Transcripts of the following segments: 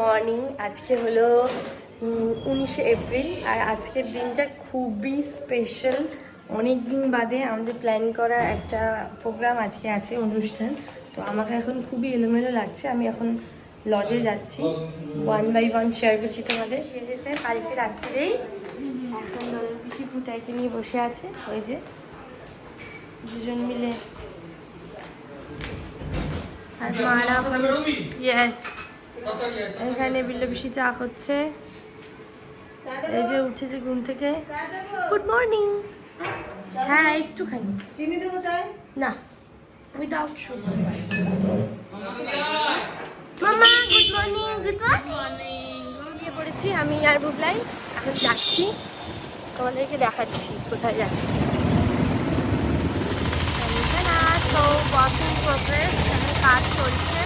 Morning আজকে হলো উনিশে এপ্রিল, আর আজকের দিনটা খুবই স্পেশাল অনেক দিন বাদে আমাদের প্ল্যান করা একটা প্রোগ্রাম আজকে আছে, অনুষ্ঠান। তো আমাকে এখন খুবই এলোমেলো লাগছে। আমি এখন লজে যাচ্ছি। ওয়ান বাই ওয়ান শেয়ার করছি তোমাদের। সেরেছে কালকে রাত্রেই এখন পিসি ফুটাইকে নিয়ে বসে আছে, ওই যে। দুজন মিলে আর মারা ইয়েস এখানে চা করছে এই যে উঠেছে ঘুম থেকে। গুড মর্নিং হ্যাঁ চিনি দেবো চাই না। উইদাউট সুগার মামা গুড মর্নিং গুড মর্নিং গিয়ে পড়েছি আমি আর বুবলাই। এখন যাচ্ছি। তোমাদেরকে দেখাচ্ছি কোথায় যাচ্ছি তো ওয়াকিং প্রোগ্রেস এখানে কাজ চলছে।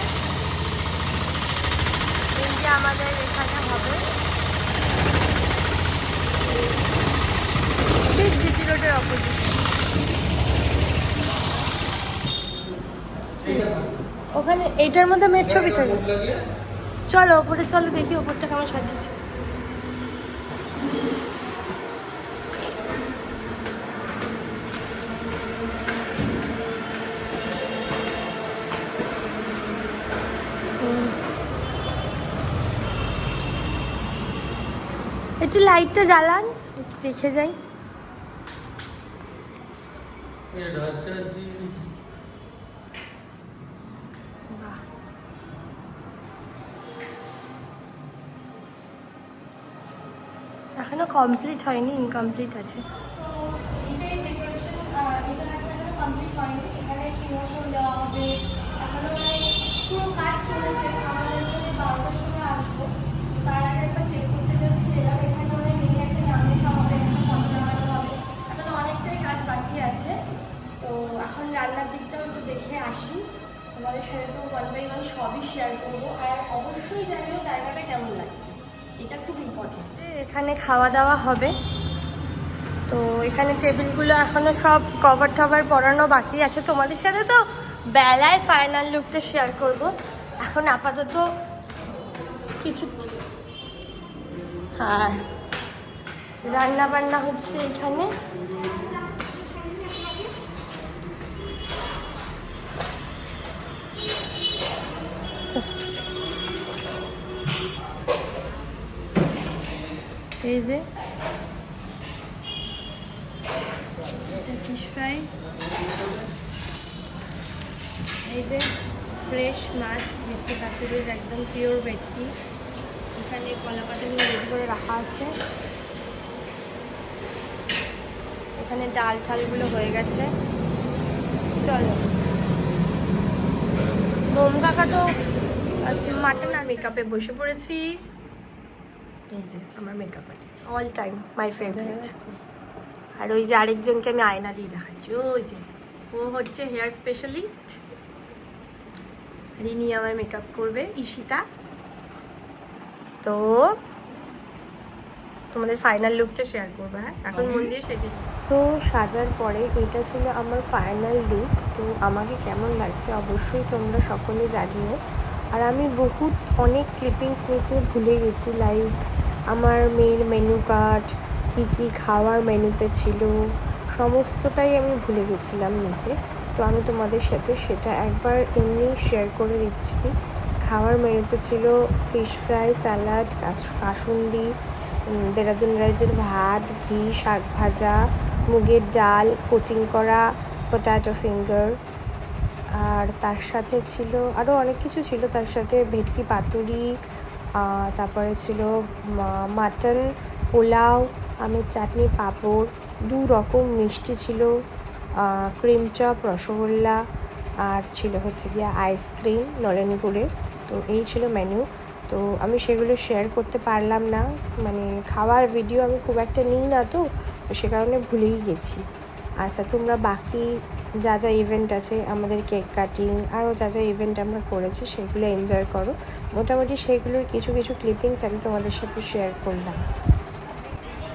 এই আমাদের এখানে হবে। ঠিক জিটি রোডের অপোজিট ওখানে, এইটার মধ্যে মেয়ের ছবি থাকে। চলো, ওপরে চলো, দেখি ওপরটা কেমন সাজিয়েছে। একটু লাইটটা জ্বালান, একটু দেখে যাই। এখনও কমপ্লিট হয়নি ইনকমপ্লিট আছে। এখনও কাজ চলছে, আমাদের বারোটার সময় আসব তার আগে একবার চেক করতে যাচ্ছি এলাম এখানে অনেক মেয়ে একটা নাম লেখা হবে একটা ফটো লাগানো হবে এখনও অনেকটাই কাজ বাকি আছে তো এখন রান্নার দিকটাও একটু দেখে আসি। তোমাদের সাথে তো ওয়ান বাই ওয়ান সবই শেয়ার করব। আর অবশ্যই জানিও জায়গাটা কেমন লাগছে। এটা খুব ইম্পর্টেন্ট এখানে খাওয়া দাওয়া হবে। তো এখানে টেবিলগুলো এখনও সব কভার টভার পরানো বাকি আছে। তোমাদের সাথে তো বেলায় ফাইনাল লুকটা শেয়ার করব। এখন আপাতত কিছু হ্যাঁ রান্না বান্না হচ্ছে এখানে। এই যে। ফিশ ফ্রাই এই যে ফ্রেশ মাছ ভেটকি কাকুরের একদম পিওর ভেটকি। এখানে কলা পাতাগুলো করে রাখা আছে। এখানে ডাল ঠালগুলো হয়ে গেছে। চলো। মোম কাকা তো আচ্ছা মাটন আর মেকআপে বসে পড়েছি। আমার makeup artist all time my favourite আর ওই যে আরেকজনকে আমি আয়না দিয়ে দেখাচ্ছি। ওই যে, ও হচ্ছে হেয়ার স্পেশালিস্ট আর ইনি আমার মেকআপ করবে, ঈশিতা। তো, তোমাদের ফাইনাল লুকটা শেয়ার করব হ্যাঁ? এখন মন দিয়ে সেজে সো সাজার পরে এটা ছিল আমার ফাইনাল লুক তো আমাকে কেমন লাগছে অবশ্যই তোমরা সকলে জানিও। আর আমি বহুত অনেক ক্লিপিংস নিতে ভুলে গেছি লাইক আমার মেয়ের মেনু কার্ড কী কী খাওয়ার মেনুতে ছিল, সমস্তটাই আমি ভুলে গেছিলাম নিতে। তো আমি তোমাদের সাথে সেটা একবার এমনি শেয়ার করে দিচ্ছি। খাওয়ার মেনুতে ছিল fish fry salad kasundi Dehradun রাইসের ভাত, ঘি, শাক ভাজা, মুগের ডাল কোটিং করা পটাটো ফিঙ্গার আর তার সাথে ছিল আরও অনেক কিছু ছিল। তার সাথে ভেটকি পাতুরি তারপরে ছিল মাটন পোলাও, আমের চাটনি, পাঁপড়, দু রকম মিষ্টি ছিল ক্রিম চপ, রসগোল্লা, আর ছিল হচ্ছে গিয়ে আইসক্রিম, নলেন গুড়ের তো এই ছিল মেনু। তো আমি সেগুলো শেয়ার করতে পারলাম না। মানে খাওয়ার ভিডিও আমি খুব একটা নিই না তো তো সে কারণে ভুলেই গেছি। আচ্ছা তোমরা বাকি যা যা ইভেন্ট আছে, আমাদের কেক কাটিং আরও যা যা ইভেন্ট আমরা করেছি, সেগুলো এনজয় করো। মোটামুটি সেগুলোর কিছু কিছু ক্লিপিংস আমি তোমাদের সাথে শেয়ার করলাম।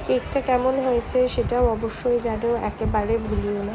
কেকটা কেমন হয়েছে সেটাও অবশ্যই জানো, একেবারে ভুলিও না।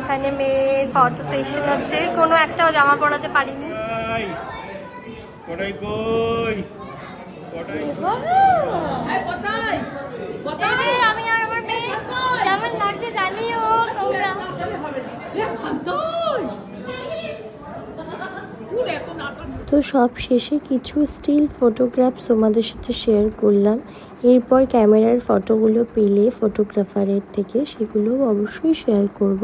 এখন মেয়ের ফটো সেশন হচ্ছে। কোনো একটা জামা পরাতে পারিনি। কোটাই কই? কটাই এই যে আমি আর আমার মেয়ে কেমন লাগছে জানিও তোমরা তো সব শেষে কিছু স্টিল ফটোগ্রাফস তোমাদের সাথে শেয়ার করলাম। এরপর ক্যামেরার ফটোগুলো পেলে ফটোগ্রাফারের থেকে সেগুলো অবশ্যই শেয়ার করব।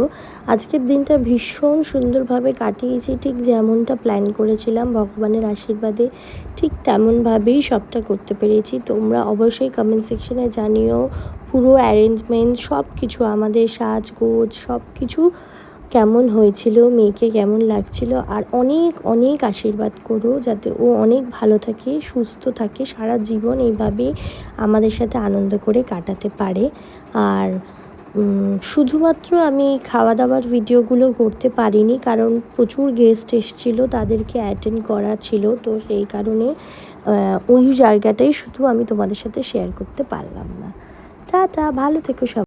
আজকের দিনটা ভীষণ সুন্দরভাবে কাটিয়েছি, ঠিক যেমনটা প্ল্যান করেছিলাম, ভগবানের আশীর্বাদে ঠিক তেমনভাবেই সবটা করতে পেরেছি। তোমরা অবশ্যই কমেন্ট সেকশনে জানিও, পুরো অ্যারেঞ্জমেন্ট সব কিছু আমাদের সাজগোজ সব কিছু কেমন হয়েছিল, মেয়েকে কেমন লাগছিল আর অনেক অনেক আশীর্বাদ করো যাতে ও অনেক ভালো থাকে, সুস্থ থাকে, সারা জীবন এইভাবে আমাদের সাথে আনন্দ করে কাটাতে পারে। আর শুধুমাত্র আমি খাওয়া দাওয়ার ভিডিওগুলো করতে পারিনি কারণ প্রচুর গেস্ট এসেছিল, তাদেরকে অ্যাটেন্ড করা ছিল। তো সেই কারণে ওই জায়গাটাই শুধু আমি তোমাদের সাথে শেয়ার করতে পারলাম না। তা টাটা, ভালো থেকো সব